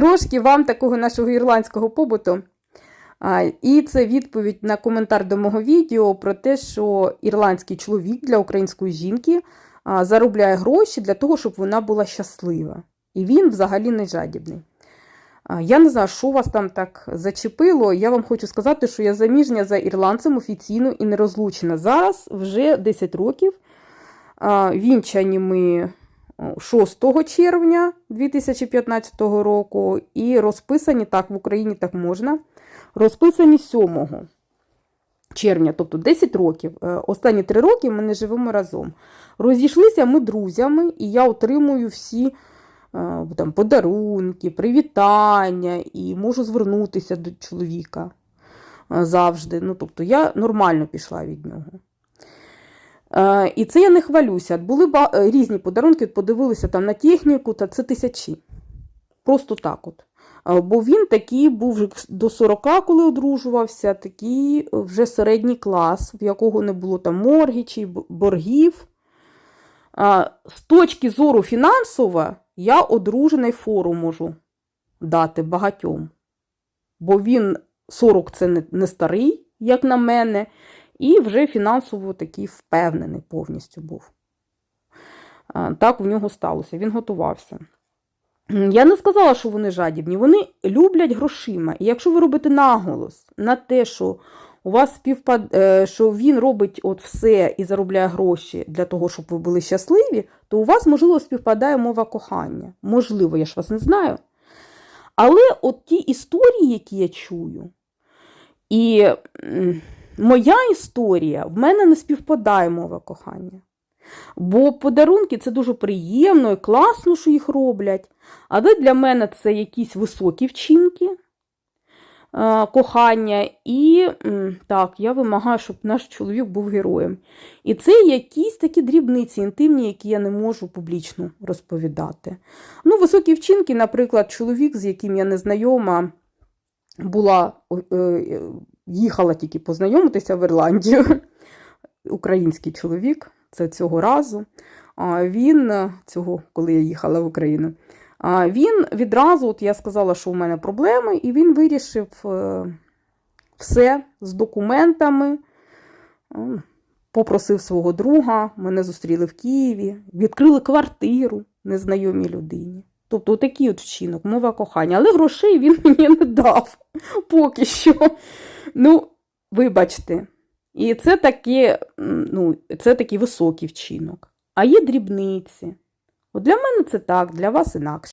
трошки вам такого нашого ірландського побуту. І це відповідь на коментар до мого відео про те, що ірландський чоловік для української жінки заробляє гроші для того, щоб вона була щаслива. І він взагалі не жадібний. Я не знаю, що вас там так зачепило. Я вам хочу сказати, що я заміжня за ірландцем офіційно і не розлучена. Зараз вже 10 років. Вінчані ми 6 червня 2015 року і розписані так в Україні так можна. Розписані 7 червня, тобто 10 років. Е, Останні 3 роки ми не живемо разом. Розійшлися ми друзями, і я отримую всі е, там, подарунки, привітання і можу звернутися до чоловіка е, завжди. Ну, тобто я нормально пішла від нього. Е, І це я не хвалюся. Були е, різні подарунки, подивилися там на техніку, та це тисячі. Просто так от. Е, Бо він такий був до 40, коли одружувався, такий вже середній клас, в якого не було там моргічів, боргів. З точки зору фінансово, я одружений фору можу дати багатьом. Бо він 40 це не старий, як на мене, і вже фінансово такий впевнений повністю був. Так в нього сталося, він готувався. Я не сказала, що вони жадібні. Вони люблять грошима. І якщо ви робите наголос на те, що у вас співпад... е, що він робить от все і заробляє гроші для того, щоб ви були щасливі, то у вас, можливо, співпадає мова кохання. Можливо, я ж вас не знаю. Але от ті історії, які я чую, і моя історія в мене не співпадає мова кохання. Бо подарунки це дуже приємно і класно, що їх роблять. Але для мене це якісь високі вчинки е, кохання. І так, я вимагаю, щоб наш чоловік був героєм. І це якісь такі дрібниці інтимні, які я не можу публічно розповідати. Ну, високі вчинки, наприклад, чоловік, з яким я не знайома, була, е, їхала тільки познайомитися в Ірландію. Український чоловік, це цього разу. Він е, цього, коли я їхала в Україну, він відразу, от я сказала, що у мене проблеми, і він вирішив е, все з документами. Попросив свого друга, мене зустріли в Києві, відкрили квартиру незнайомій людині. Тобто такий от вчинок, мова кохання. Але грошей він мені не дав поки що. Ну, вибачте. І це такі, ну, це такий високий вчинок. А є дрібниці. От для мене це так, для вас інакше.